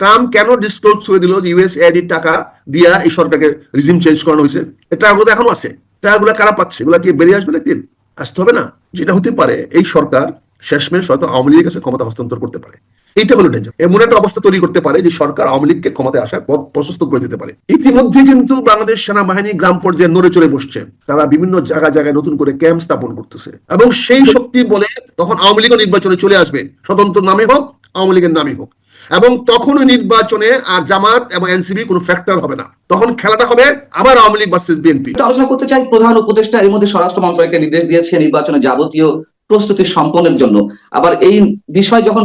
Trump কেন disclose করে দিল যে ইউএস এডির টাকা দিয়া এই সরকারকে রিজিম চেঞ্জ করানো হয়েছে? এই টাকাগুলো এখনও আছে। টাকাগুলো কারা পাচ্ছে? এগুলো কি বেরিয়ে আসবে একদিন আসতে হবে না। যেটা হতে পারে, এই সরকার শেষমেশ হয়তো আওয়ামী লীগের কাছে ক্ষমতা হস্তান্তর করতে পারে। হলো ডেঞ্জার এমন একটা অবস্থা তৈরি করতে পারে যে সরকার আওয়ামী লীগকে ক্ষমতায় আসার পথ প্রশস্ত করে দিতে পারে। ইতিমধ্যে কিন্তু বাংলাদেশ সেনাবাহিনী গ্রাম পর্যায়ে নড়ে চড়ে বসছে। তারা বিভিন্ন জায়গা জায়গায় নতুন করে ক্যাম্প স্থাপন করতেছে। এবং সেই শক্তি বলে তখন আওয়ামী নির্বাচনে চলে আসবে। স্বতন্ত্র নামে হোক, আওয়ামী লীগের নামে হোক। এবং তখন নির্বাচনে আর জামাত এবং এনসিবি কোনো ফ্যাক্টর হবে না। তখন খেলাটা হবে আবার আওয়ামী লীগ ভার্সেস বিএনপি আলোচনা করতে চাই, প্রধান উপদেষ্টা এর মধ্যে স্বরাষ্ট্র মন্ত্রণালয়কে নির্দেশ দিয়েছে নির্বাচনে যাবতীয় প্রস্তুতি সম্পন্নের জন্য। আবার এই বিষয় যখন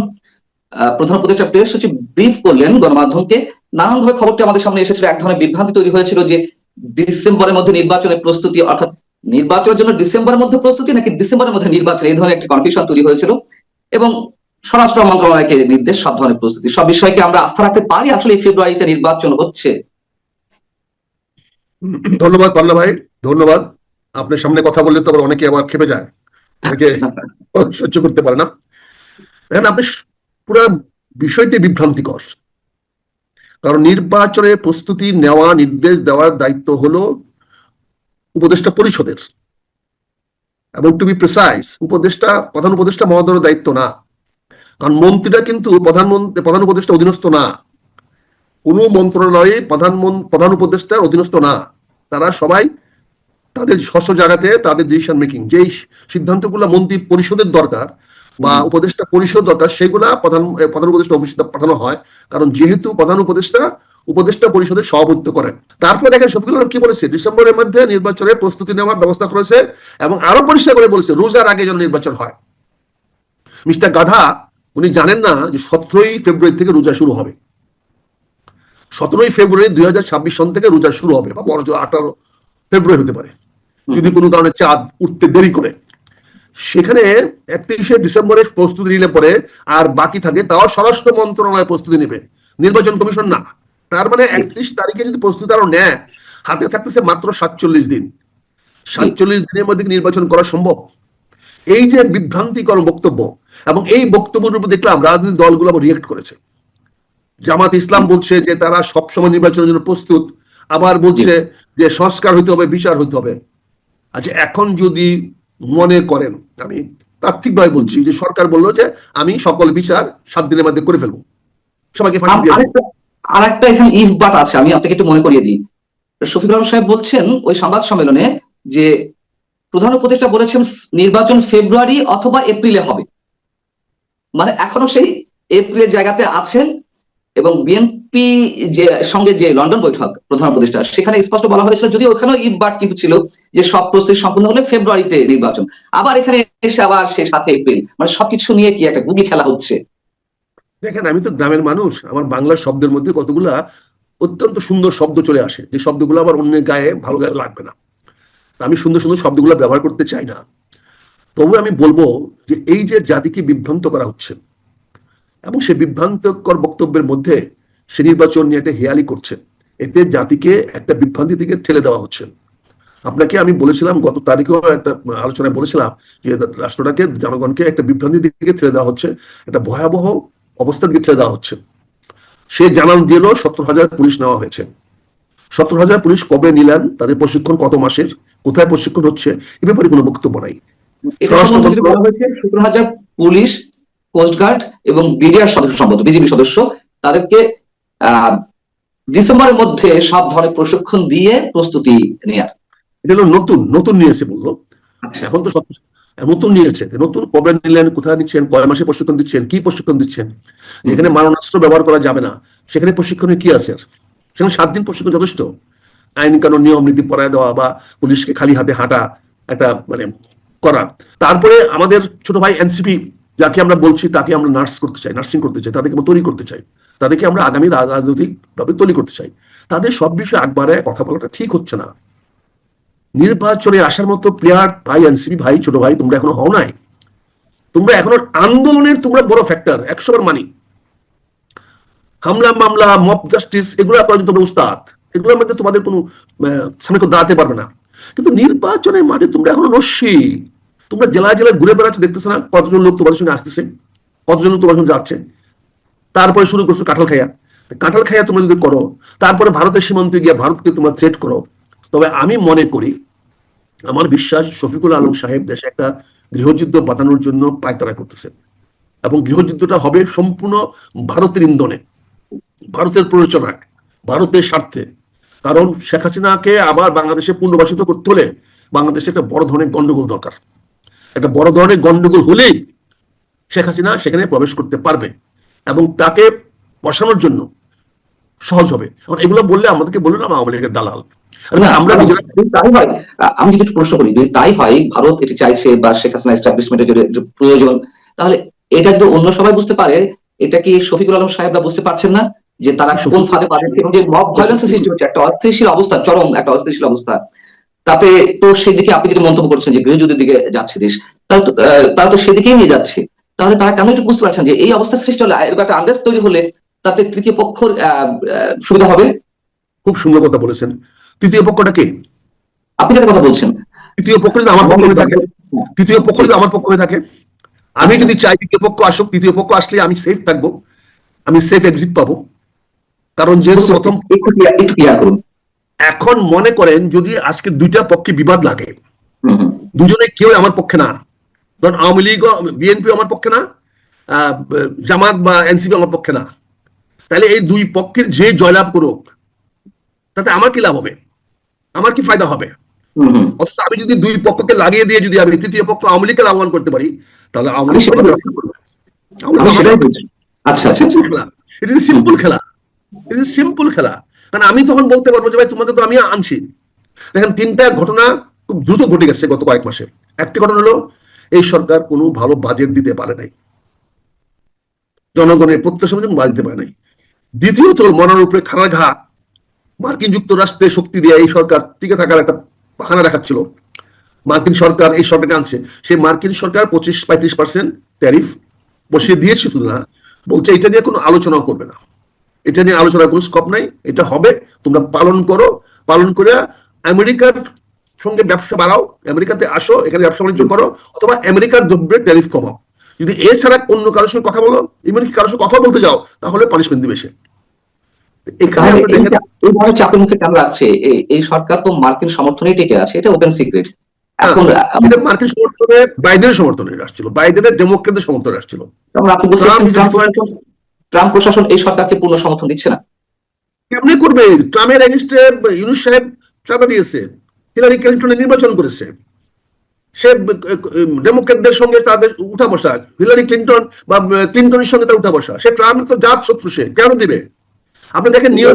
প্রধান উপদেষ্টা প্রেস সচিব ব্রিফ করলেন গণমাধ্যমকে, নানানভাবে খবরটি আমাদের সামনে এসেছিল। এক ধরনের বিভ্রান্তি তৈরি হয়েছিল যে ডিসেম্বরের মধ্যে নির্বাচনের প্রস্তুতি, অর্থাৎ নির্বাচনের জন্য ডিসেম্বরের মধ্যে প্রস্তুতি নাকি ডিসেম্বরের মধ্যে নির্বাচন এই ধরনের একটি কনফিউশন তৈরি হয়েছিল। এবং স্বরাষ্ট্র মন্ত্রণালয়কে নির্দেশ, সব ধরনের প্রস্তুতি, সব বিষয়কে আমরা আস্থা রাখতে পারি আসলে ফেব্রুয়ারিতে নির্বাচন হচ্ছে। ধন্যবাদ পান্না ভাই, ধন্যবাদ। আপনার সামনে কথা বললে তো আবার অনেকে আবার খেপে যায়। অনেকে সহ্য করতে পারে না। এখন আপনি পুরো বিষয়টি বিভ্রান্তিকর। কারণ নির্বাচনের প্রস্তুতি নেওয়া, নির্দেশ দেওয়ার দায়িত্ব হলো উপদেষ্টা পরিষদের। এবং টু বি প্রিসাইজ উপদেষ্টা, প্রধান উপদেষ্টা মহোদয়ের দায়িত্ব না। কারণ মন্ত্রীরা কিন্তু প্রধানমন্ত্রী প্রধান উপদেষ্টা অধীনস্থ না। কোনো মন্ত্রণালয়ে প্রধান প্রধান উপদেষ্টার অধীনস্থ না। তারা সবাই তাদের স্বস্ব জায়গাতে তাদের ডিসিশন মেকিং যেই সিদ্ধান্তগুলো মন্ত্রী পরিষদের দরকার বা উপদেষ্টা পরিষদ দরকার সেগুলা প্রধান প্রধান উপদেষ্টা অফিসে পাঠানো হয়। কারণ যেহেতু প্রধান উপদেষ্টা উপদেষ্টা পরিষদের সভাপতিত্ব করেন। তারপরে দেখেন শফিকুল কি বলেছে? ডিসেম্বরের মধ্যে নির্বাচনের প্রস্তুতি নেওয়ার ব্যবস্থা করেছে এবং আরও পরিষ্কার করে বলেছে রোজার আগে যেন নির্বাচন হয়। মিস্টার গাধা উনি জানেন না যে সতেরোই ফেব্রুয়ারি থেকে রোজা শুরু হবে। সতেরোই ফেব্রুয়ারি দুই হাজার ছাব্বিশ সন থেকে রোজা শুরু হবে, বা বড় আঠারো ফেব্রুয়ারি হতে পারে। যদি কোনো কারণে চাঁদ উঠতে দেরি করে। সেখানে একত্রিশে ডিসেম্বরের প্রস্তুতি নিলে পরে আর বাকি থাকে, তাও স্বরাষ্ট্র মন্ত্রণালয় প্রস্তুতি নেবে। নির্বাচন কমিশন না। তার মানে একত্রিশ তারিখে যদি প্রস্তুতি আরও নেয়, হাতে থাকতেছে মাত্র সাতচল্লিশ দিন। সাতচল্লিশ দিনের মধ্যে নির্বাচন করা সম্ভব? এই যে বিভ্রান্তিকর বক্তব্য এবং এই বক্তব্যের উপর দেখলাম রাজনৈতিক দলগুলো আবার রিয়েক্ট করেছে। জামাত ইসলাম বলছে যে তারা সবসময় নির্বাচনের জন্য প্রস্তুত আবার বলছে যে সংস্কার হইতে হবে বিচার হইতে হবে। আচ্ছা এখন যদি মনে করেন আমি তাত্ত্বিকভাবে বলছি যে সরকার বলল যে আমি সকল বিচার সাত দিনের মধ্যে করে ফেলব। সবাইকে। আরেকটা আরেকটা এখানে ইফ বাট আছে আমি আপনাকে একটু মনে করিয়ে দিই। শফিকুল আলম সাহেব বলছেন ওই সংবাদ সম্মেলনে যে প্রধান উপদেষ্টা বলেছেন নির্বাচন ফেব্রুয়ারি অথবা এপ্রিলে হবে। মানে এখনও সেই এপ্রিলের জায়গাতে আছেন এবং বিএনপি যে, সঙ্গে যে লন্ডন বৈঠক প্রধান উপদেষ্টা, সেখানে স্পষ্ট বলা হয়েছিল যদি ওখানেও ইফ বাট কিন্তু ছিল যে সব প্রস্তুতি সম্পূর্ণ হলে ফেব্রুয়ারিতে নির্বাচন। আবার এখানে এসে আবার সে সাথে এপ্রিল মানে সবকিছু নিয়ে কি একটা গুগলি খেলা হচ্ছে? দেখেন, আমি তো গ্রামের মানুষ, আমার বাংলা শব্দের মধ্যে কতগুলা অত্যন্ত সুন্দর শব্দ চলে আসে। যে শব্দগুলো আবার অন্যের গায়ে ভালো গায়ে লাগবে না। আমি সুন্দর সুন্দর শব্দগুলো ব্যবহার করতে চাই না। তবু আমি বলব যে এই যে জাতিকে বিভ্রান্ত করা হচ্ছে এবং সে বিভ্রান্তকর বক্তব্যের মধ্যে সে নির্বাচন নিয়ে একটা হেয়ালি করছে, এতে জাতিকে একটা বিভ্রান্তি থেকে ঠেলে দেওয়া হচ্ছে। আপনাকে আমি বলেছিলাম, গত তারিখেও একটা আলোচনায় বলেছিলাম যে রাষ্ট্রটাকে, জনগণকে একটা বিভ্রান্তি দিকে ঠেলে দেওয়া হচ্ছে, একটা ভয়াবহ অবস্থা দিকে ঠেলে দেওয়া হচ্ছে। সে জানান দিল সত্তর হাজার পুলিশ নেওয়া হয়েছে। সত্তর হাজার পুলিশ কবে নিলেন, তাদের প্রশিক্ষণ কত মাসের, কোথায় প্রশিক্ষণ হচ্ছে, এ ব্যাপারে কোনো বক্তব্য নাই। এটা সম্বন্ধে বলা হয়েছে সতেরো হাজার পুলিশ কোস্টগার্ড এবং বিডিআর সদস্য বিজেপি সদস্য তাদেরকে ডিসেম্বরের মধ্যে সব ধরনের প্রশিক্ষণ দিয়ে প্রস্তুতি নেয়ার। এটা হলো নতুন নতুন নিয়েছে বলল। আচ্ছা। এখন তো সব- নতুন নিয়েছে নতুন কবে নিলেন কোথায় নিচ্ছেন কয় মাসে প্রশিক্ষণ দিচ্ছেন কি প্রশিক্ষণ দিচ্ছেন? যেখানে মারণাস্ত্র ব্যবহার করা যাবে না সেখানে প্রশিক্ষণে কি আছে? সেখানে সাত দিন প্রশিক্ষণ যথেষ্ট। আইন কানুন নিয়ম নীতি পড়ায় দেওয়া বা পুলিশকে খালি হাতে হাঁটা একটা মানে করা। তারপরে আমাদের ছোট ভাই এনসিপি, যাকে আমরা বলছি, তাকে আমরা নার্স করতে চাই, নার্সিং করতে চাই, তাদেরকে আমরা তৈরি করতে চাই। তাদেরকে আমরা আগামী রা- রাজনৈতিকভাবে তৈরি করতে চাই। তাদের সব বিষয়ে একবারে কথা বলাটা ঠিক হচ্ছে না। নির্বাচনে আসার মতো প্লেয়ার ভাই এনসিপি, ভাই ছোট ভাই, তোমরা এখনও হও নাই। তোমরা এখনও আন্দোলনের তোমরা বড় ফ্যাক্টর একশো বার মানি। হামলা, মামলা মব জাস্টিস এগুলো করার তোমরা উস্তাদ, এগুলোর মধ্যে তোমাদের কোনো সামনে দাঁড়াতে পারবে না। কিন্তু নির্বাচনের মাঠে তোমরা এখনও নস্যি। তোমরা জেলায় জেলায় ঘুরে বেড়াচ্ছ, দেখতেছো না কতজন লোক তোমাদের সঙ্গে আসতেছে, কতজন লোক তোমার সঙ্গে যাচ্ছে। তারপরে শুরু করছ কাঁঠাল খাইয়া। কাঁঠাল খাইয়া তোমরা যদি করো, তারপরে ভারতের সীমান্তে গিয়ে ভারতকে তোমরা থ্রেট করো। তবে আমি মনে করি, আমার বিশ্বাস শফিকুল আলম সাহেব দেশে একটা গৃহযুদ্ধ বাঁধানোর জন্য পায়তারা করতেছেন এবং গৃহযুদ্ধটা হবে সম্পূর্ণ ভারতের ইন্ধনে, ভারতের প্ররোচনায়, ভারতের স্বার্থে। কারণ শেখ হাসিনাকে আবার বাংলাদেশে পুনর্বাসিত করতে হলে বাংলাদেশে একটা বড় ধরনের গন্ডগোল দরকার। একটা বড় ধরনের গন্ডগোল হলেই শেখ হাসিনা সেখানে প্রবেশ করতে পারবে এবং তাকে বসানোর জন্য সহজ হবে। এখন এগুলো বললে আমাদেরকে বললেন না আওয়ামী লীগের দালাল। আমরা নিজেরা তাই হয় আমি যদি একটু প্রশ্ন করি যদি তাই হয় ভারত এটি চাইছে বা শেখ হাসিনা এস্টাবলিশমেন্টের প্রয়োজন তাহলে এটা যদি অন্য সবাই বুঝতে পারে এটা কি শফিকুল আলম সাহেবরা বুঝতে পারছেন না? যে তারা কোন ফাঁদে পাচ্ছে এবং যে মব ভায়োলেন্স সৃষ্টি হচ্ছে একটা অস্থিতিশীল অবস্থা চরম একটা অস্থিতিশীল অবস্থা। তাতে তো সেদিকে আপনি যদি মন্তব্য করছেন যে গৃহযুদ্ধের দিকে যাচ্ছে দেশ তাহলে তো আহ, তারা তো সেদিকেই নিয়ে যাচ্ছে। তাহলে তারা কেন একটু বুঝতে পারছেন যে এই অবস্থা সৃষ্টি হলে এরকম একটা আন্দাজ তৈরি হলে তাতে তৃতীয় পক্ষর সুবিধা হবে? খুব সুন্দর কথা বলেছেন। তৃতীয় পক্ষটা কে? আপনি যেটা কথা বলছেন। তৃতীয় পক্ষ যদি আমার পক্ষ হয়ে থাকে তৃতীয় পক্ষ যদি আমার পক্ষ হয়ে থাকে আমি যদি চাই তৃতীয় পক্ষ আসুক তৃতীয় পক্ষ আসলে আমি সেফ থাকব আমি সেফ এক্সিট পাবো। কারণ যেহেতু প্রথম একটু ক্লিয়ার করুন। এখন মনে করেন যদি আজকে দুইটা পক্ষে বিবাদ লাগে। দুজনে কেউ আমার পক্ষে না। ধরুন আওয়ামী লীগ বিএনপি আমার পক্ষে না জামাত বা এনসিপি আমার পক্ষে না। তাহলে এই দুই পক্ষের যে জয়লাভ করুক তাতে আমার কি লাভ হবে? আমার কি ফায়দা হবে। অথচ আমি যদি দুই পক্ষকে লাগিয়ে দিয়ে যদি আমি তৃতীয় পক্ষ আওয়ামী লীগকে লাভবান করতে পারি তাহলে আওয়ামী লীগ আচ্ছা সিম্পল খেলা এটা সিম্পল খেলা। এটা সিম্পল খেলা। কারণ আমি তখন বলতে পারব যে, ভাই, তোমাকে তো আমি আনছি। দেখেন, তিনটা ঘটনা খুব দ্রুত ঘটে গেছে গত কয়েক মাসে। একটি ঘটনা হলো, এই সরকার কোনো ভালো বাজেট দিতে পারে নাই। জনগণের প্রত্যাশা মতন বাজেট দিতে পারে নাই। দ্বিতীয়ত মনের উপরে খানা ঘা। মার্কিন যুক্তরাষ্ট্রের শক্তি দিয়ে এই সরকার টিকে থাকার একটা বাহানা দেখাচ্ছিল। মার্কিন সরকার এই সরকারকে আনছে। সেই মার্কিন সরকার পঁচিশ, পঁয়ত্রিশ পার্সেন্ট ট্যারিফ বসিয়ে দিয়েছে শুধু না, বলছে এটা নিয়ে কোনো আলোচনাও করবে না। এটা নিয়ে আলোচনার কোনো স্কোপ নাই এটা হবে তোমরা পালন করো পালন করে আমেরিকার সঙ্গে ব্যবসা বাড়াও আমেরিকাতে আসো এখানে ব্যবসা বাণিজ্য করো অথবা আমেরিকার দ্রব্যের ট্যারিফ কমাও। যদি এছাড়া অন্য কারোর সঙ্গে কথা বলো এমনকি কারোর সঙ্গে কথা বলতে যাও তাহলে পানিশমেন্ট দিবে সে। এখানে চাপের মুখে কেন রাখছে এই সরকার তো মার্কিন সমর্থনেই টিকে আছে এটা ওপেন সিক্রেট এখন এটা মার্কিন সমর্থনে বাইডেনের সমর্থনে আসছিল বাইডেনের ডেমোক্রেটদের সমর্থনে আসছিল। আপনি ট্রাম্প প্রশাসন- এই সরকারকে পূর্ণ সমর্থন দিচ্ছে না। কেমনি করবে? ট্রাম্পের এগেনস্টে ইউনুস সাহেব চাঁদা দিয়েছে। হিলারি ক্লিন্টনের নির্বাচন করেছে। সে ডেমোক্রেটদের সঙ্গে তাদের উঠা বসা। হিলারি ক্লিন্টন বা ক্লিন্টনের সঙ্গে তার উঠা বসা। সে ট্রাম্প তো জাত শত্রু সে। কেন দিবে? আপনি দেখেন নিউ